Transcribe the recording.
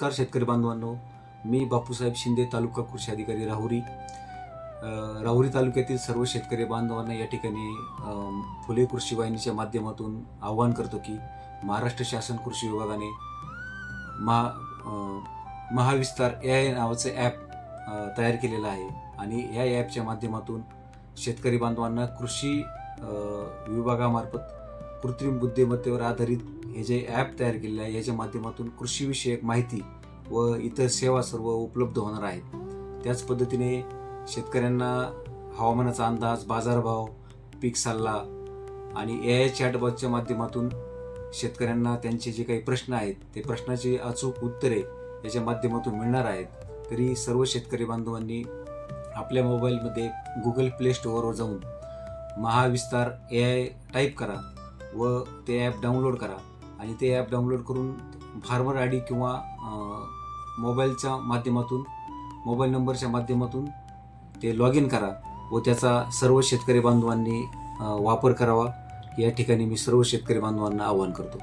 नमस्कार शेतकरी बांधवांनो. मी बापूसाहेब शिंदे तालुका कृषी अधिकारी राहुरी. राहुरी तालुक्यातील सर्व शेतकरी बांधवांना या ठिकाणी फुले कृषी वाहिनीच्या माध्यमातून आवाहन करतो की महाराष्ट्र शासन कृषी विभागाने महा महाविस्तार ए आय नावाचं ॲप तयार केलेलं आहे. आणि या ॲपच्या माध्यमातून शेतकरी बांधवांना कृषी विभागामार्फत कृत्रिम बुद्धिमत्तेवर आधारित हे जे ॲप तयार केलेलं आहे याच्या माध्यमातून कृषीविषयक माहिती व इतर सेवा सर्व उपलब्ध होणार आहेत. त्याच पद्धतीने शेतकऱ्यांना हवामानाचा अंदाज बाजारभाव पीक सल्ला आणि ए आय चॅटबॉटच्या माध्यमातून शेतकऱ्यांना त्यांचे जे काही प्रश्न आहेत ते प्रश्नाची अचूक उत्तरे याच्या माध्यमातून मिळणार आहेत. तरी सर्व शेतकरी बांधवांनी आपल्या मोबाईलमध्ये गुगल प्ले स्टोअरवर जाऊन महाविस्तार ए आय टाईप करा. व ते ॲप डाउनलोड करा. आणि ते ॲप डाउनलोड करून फार्मर आय डी किंवा मोबाईलच्या माध्यमातून मोबाईल नंबरच्या माध्यमातून ते लॉग इन करा व त्याचा सर्व शेतकरी बांधवांनी वापर करावा. या ठिकाणी मी सर्व शेतकरी बांधवांना आवाहन करतो.